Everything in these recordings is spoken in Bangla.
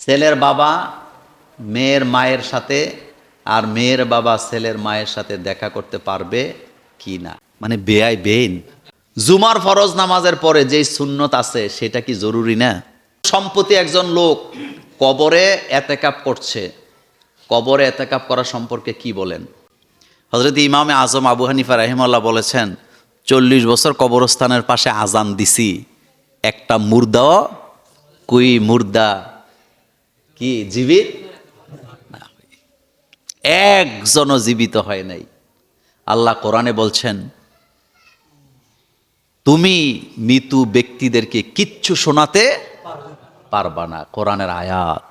ছেলের বাবা মেয়ের মায়ের সাথে আর মেয়ের বাবা ছেলের মায়ের সাথে দেখা করতে পারবে কি না? মানে বেআই বেইন। জুমার ফরজ নামাজের পরে যেই সুন্নত আছে, সেটা কি জরুরি না? সম্প্রতি একজন লোক কবরে এতেকাপ করছে। কবরে এতেকাপ করা সম্পর্কে কি বলেন? হজরত ইমামে আজম আবু হানিফা রাহিমাল্লাহ বলেছেন, চল্লিশ বছর কবরস্থানের পাশে আজান দিছি। একটা মুর্দাও কুই মুর্দা কি, জীবিত? না। একজনও জীবিত হয় নাই। আল্লাহ কোরআনে বলছেন, তুমি মৃত্যু ব্যক্তিদেরকে কিচ্ছু শোনাতে পারবা না। কোরআনের আয়াত,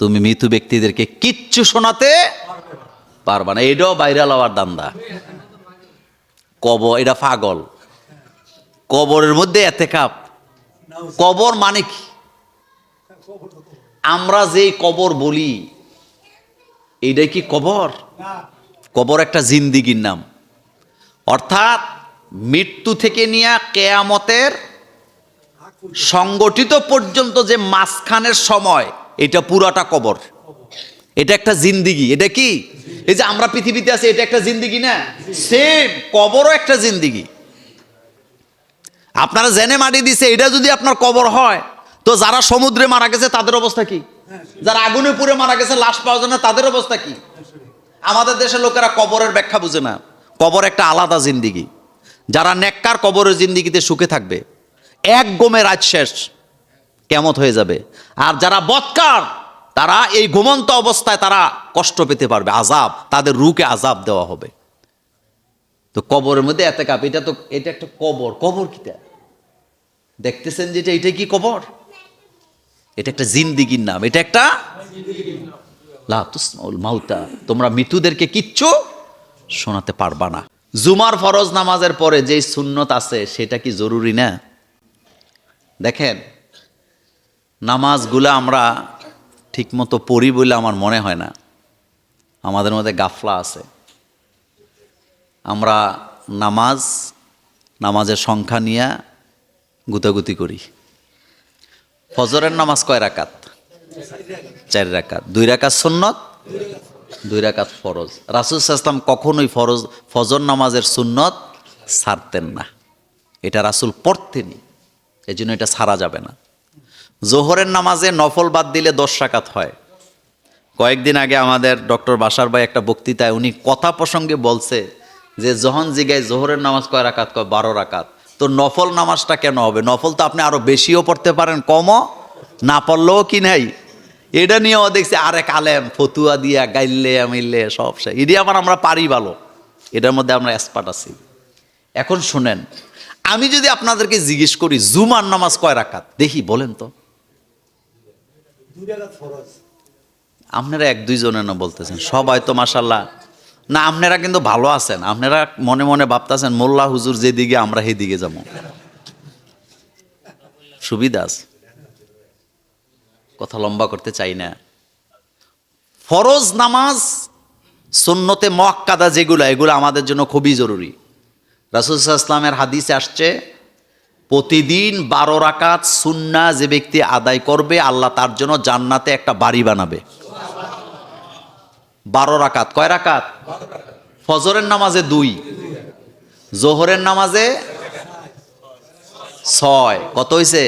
তুমি মৃত্যু ব্যক্তিদেরকে কিচ্ছু শোনাতে পারবা না। এটাও বাইরাল হওয়ার দান্দা। কব এটা পাগল। কবরের মধ্যে এতে কাপ কবর মানে কি? আমরা যে কবর বলি এইটাই কি কবর? কবর একটা জিন্দিগির নাম। অর্থাৎ মৃত্যু থেকে নিয়ে কেয়ামতের সংগঠিত পর্যন্ত যে মাঝখানের সময় এটা পুরাটা কবর। এটা একটা জিন্দিগি। এটা কি? এই যে আমরা পৃথিবীতে আছি এটা একটা জিন্দিগি না? সেম কবরও একটা জিন্দিগি। আপনারা জেনে মাটি দিছে এটা যদি আপনার কবর হয় তো যারা সমুদ্রে মারা গেছে, তাদের অবস্থা কি? যারা আগুনে পুড়ে মারা গেছে, লাশ পাওয়া যায় না, তাদের অবস্থা কি? আমাদের দেশের লোকেরা কবরের ব্যাখ্যা বুঝে না। কবর একটা আলাদা জিন্দিগি। যারা নেককার কবরের জিন্দিগিতে সুখে থাকবে, এক গমে রাত শেষ কেমত হয়ে যাবে। আর যারা বৎকার, তারা এই ঘুমন্ত অবস্থায় তারা কষ্ট পেতে পারবে আজাব তাদের রুকে আজাব দেওয়া হবে। তো কবরের মধ্যে এত কাপ এটা তো, এটা একটা কবর। কবর কিটা? দেখতেছেন যেটা এটা কি কবর? এটা একটা জিন্দিগির নাম, এটা একটা মাউতা। তোমরা মৃত্যুদেরকে কিচ্ছু শোনাতে পারবা না। জুমার ফরজ নামাজের পরে যেই সুন্নত আছে, সেটা কি জরুরি না? দেখেন, নামাজগুলো আমরা ঠিকমতো পড়ি বলে আমার মনে হয় না। আমাদের মধ্যে গাফলা আছে। আমরা নামাজ, নামাজের সংখ্যা নিয়ে গুতাগুতি করি। ফজরের নামাজ কয় রাকাত? চার রাকাত। দুই রাকাত সুন্নত, দুই রাকাত ফরজ। রাসুল ইসলাম কখনোই ফরজ, ফজর নামাজের সুন্নত ছাড়তেন না। এটা রাসুল পড়তেনি এই জন্য এটা ছাড়া যাবে না। জোহরের নামাজে নফল বাদ দিলে দশ রাকাত হয়। কয়েকদিন আগে আমাদের ডক্টর বাসার ভাই একটা বক্তৃতায় উনি কথা প্রসঙ্গে বলছে যে, যখন জিগায় জোহরের নামাজ কয় রাকাত, কয় বারো রাকাত? তো নফল নামাজটা কেন হবে? নফল তো আপনি আরও বেশিও পড়তে পারেন কমও। না পড়লেও কি নাই? এটা নিয়েও দেখছি আরেক আলেম ফতুয়া দিয়া গাইলে আমিলে সব সে। এটি আবার আমরা পারি ভালো। এটার মধ্যে আমরা এক্সপার্ট আছি। এখন শুনেন আমি যদি আপনাদেরকে জিজ্ঞেস করি জুমার নামাজ কয় রাকাত? দেখি বলেন তো। আপনারা এক দুইজনে না বলতেছেন। সবাই তো মাসাল্লাহ না, আপনারা কিন্তু ভালো আছেন। আপনারা মনে মনে ভাবতেছেন, মোল্লা হুজুর যেদিকে, আমরা সেদিকে যাব। সুবিধা আছে। কথা লম্বা করতে চাই না। ফরজ নামাজ, সুন্নতে মোয়াক্কাদা যেগুলো, এগুলো আমাদের জন্য খুবই জরুরি। রাসুল ইসলামের হাদিসে আসছে, প্রতিদিন বারো রাকাত সুন্না যে ব্যক্তি আদায় করবে, আল্লাহ তার জন্য জান্নাতে একটা বাড়ি বানাবে। বারো রাকাত। কয় রাকাত? ফজরের নামাজে দুই, জোহরের নামাজে ছয়। কত হয়েছে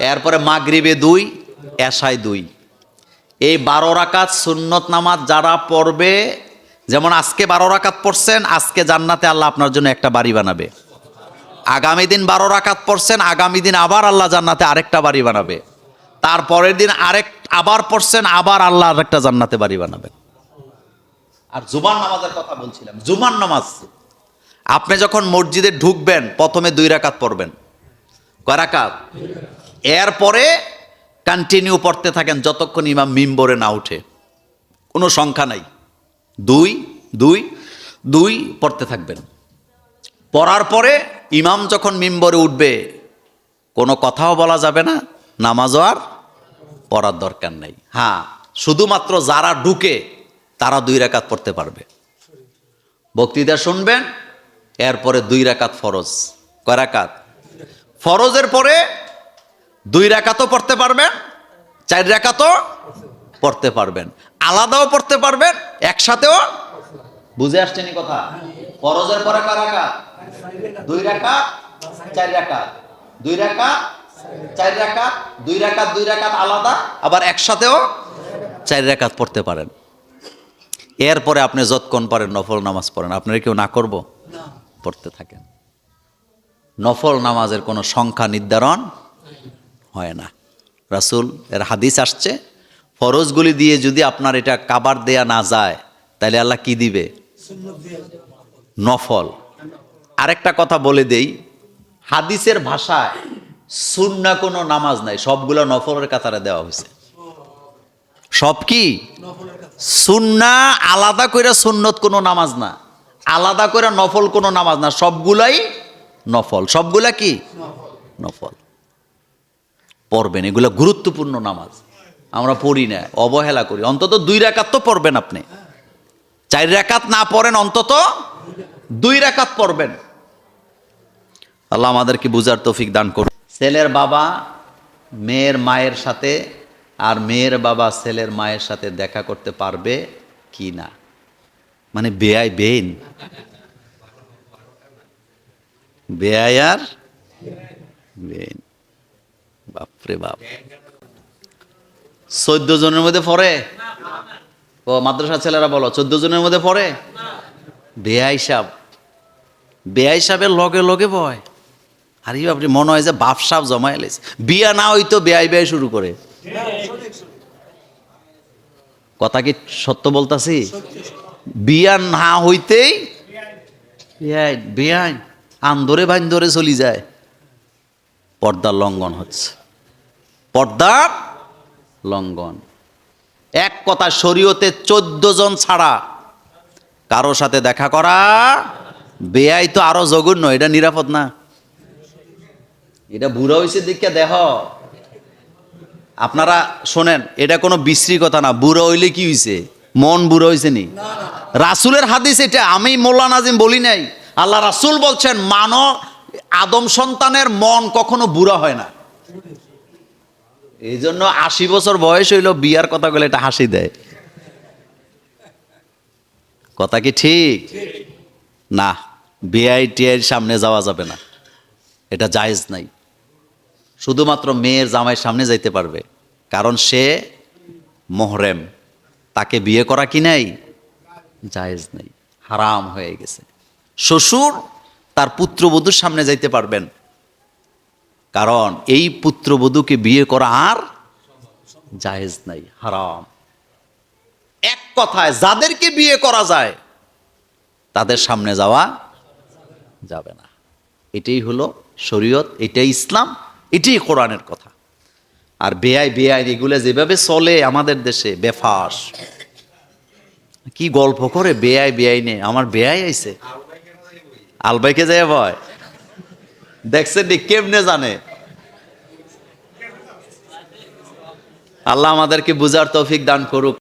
এরপরে মাগরিবে দুই, এশায় দুই। এই বারো রাকাত সুন্নত নামাজ যারা পড়বে, যেমন আজকে বারো রাকাত পড়ছেন, আজকে জান্নাতে আল্লাহ আপনার জন্য একটা বাড়ি বানাবে। আগামী দিন বারো রাকাত পড়ছেন, আগামী দিন আবার আল্লাহ জান্নাতে আরেকটা বাড়ি বানাবে। তারপরের দিন আরেক, আবার পড়ছেন, আবার আল্লাহ আরেকটা জান্নাতে বাড়ি বানাবেন। আর জুমার নামাজের কথা বলছিলাম, জুমার নামাজ। আপনি যখন মসজিদে ঢুকবেন, প্রথমে দুই রাকাত পড়বেন। কয় রাকাত? এরপরে কন্টিনিউ পড়তে থাকেন যতক্ষণ ইমাম মিম্বরে না উঠে। কোনো সংখ্যা নাই। দুই দুই দুই পড়তে থাকবেন। পড়ার পরে ইমাম যখন মিম্বরে উঠবে, কোনো কথাও বলা যাবে না, নামাজও আর পড়ার দরকার নেই। হ্যাঁ শুধুমাত্র যারা ঢুকে তারা দুই রাকাত পড়তে পারবে। বক্তৃতা শুনবেন, এরপরে দুই রাকাত ফরজ। কয় ফরজের পরে দুই রাকাতও পড়তে পারবেন, চার রেখাতও পড়তে পারবেন। আলাদাও পড়তে পারবেন, একসাথেও। বুঝে আসছেনি কথা? ফরজের পরে কয় দুই রাকাত, চার রাকাত। দুই রাকাত, চার রাকাত, দুই রাকাত দুই রাকাত আলাদা, আবার একসাথেও চার রাকাত পড়তে পারেন। এরপরে আপনি যতক্ষণ পারেন নফল নামাজ পড়েন। আপনারা কেউ না করব? পড়তে থাকেন। নফল নামাজের কোনো সংখ্যা নির্ধারণ হয় না। রাসূল এর হাদিস আসছে ফরজগুলি দিয়ে যদি আপনার এটা কাবার দেয়া না যায় তাহলে আল্লাহ কি দিবে? নফল। আরেকটা কথা বলে দেই হাদিসের ভাষায় সুন্না কোনো নামাজ নাই সবগুলো নফলের কাতারে দেওয়া হয়েছে। সব কি? সুন্না আলাদা করে সুন্নত কোনো নামাজ না। আলাদা করে নফল কোনো নামাজ না। সবগুলাই নফল। সবগুলা কি? নফল। পড়বেন, এগুলো গুরুত্বপূর্ণ নামাজ। আমরা পড়ি না, অবহেলা করি। অন্তত দুই রাকাত তো পড়বেন আপনি। চার রাকাত না পড়েন, অন্তত দুই রাকাত পড়বেন। আল্লাহ আমাদেরকে বুঝার তৌফিক দান করুন। ছেলের বাবা, মেয়ের মায়ের সাথে আর মেয়ের বাবা ছেলের মায়ের সাথে দেখা করতে পারবে কি না? মানে বেআই বেইন। বেআই আর বেইন। বাপরে বাপ। চোদ্দ জনের মধ্যে পড়ে? ও মাদ্রাসা ছেলেরা বলো, চোদ্দ জনের মধ্যে পড়ে? বেয়াই সাপ। বেয়াই সাপের লগে লগে বয়। আর আপনি মনে হয় যে বাপ সাপ জমা এলেছে বিয়া না হইতো বেআই বেয়াই শুরু করে। কথা কি সত্য বলতাছি? বিয়া না হইতেই বেআইন আন্দরে বাইন ধরে চলি যায়। পর্দার লঙ্ঘন হচ্ছে। পর্দার লঙ্ঘন। এক কথা শরীয়তে চোদ্দ জন ছাড়া কারও সাথে দেখা করা, বেআই তো আরও জঘন্য, এটা নিরাপদ না। এটা বুড়া হয়েছে দেখে দেহ। আপনারা শোনেন এটা কোনো বিশ্রী কথা না বুড়ো হইলে কি হয়েছে মন বুড়ো হয়েছে নি? রাসুলের হাদিস এটা আমি মোল্লা নাজিম বলি নাই। আল্লাহ রাসুল বলছেন মানব আদম সন্তানের মন কখনো বুড়া হয় না। এই জন্য আশি বছর বয়স হইল বিয়ার কথা বলে এটা হাসি দেয়। কথা কি ঠিক। না বিআইটিআইয়ের সামনে যাওয়া যাবে না। এটা জায়েজ নাই। শুধুমাত্র মেয়ের জামাইয়ের সামনে যাইতে পারবে। কারণ সে মোহরেম। তাকে বিয়ে করা কি নাই? জায়েজ নেই। হারাম হয়ে গেছে। শ্বশুর তার পুত্রবধূর সামনে যাইতে পারবেন। কারণ এই পুত্রবধূকে বিয়ে করা আর জায়েজ নাই, হারাম। এক কথায়, যাদেরকে বিয়ে করা যায়, তাদের সামনে যাওয়া যাবে না। এটাই হলো শরীয়ত, এটাই ইসলাম। এটাই কোরআনের কথা। আর বেআই বেআই এগুলো যেভাবে চলে আমাদের দেশে, বেফাস। কি গল্প করে বেআই বেআই নে আমার বেআই আইছে। আলবাইকে যায় ভয়। দেখছেন কেমনে জানে? আল্লাহ আমাদেরকে বুঝার তৌফিক দান করুক।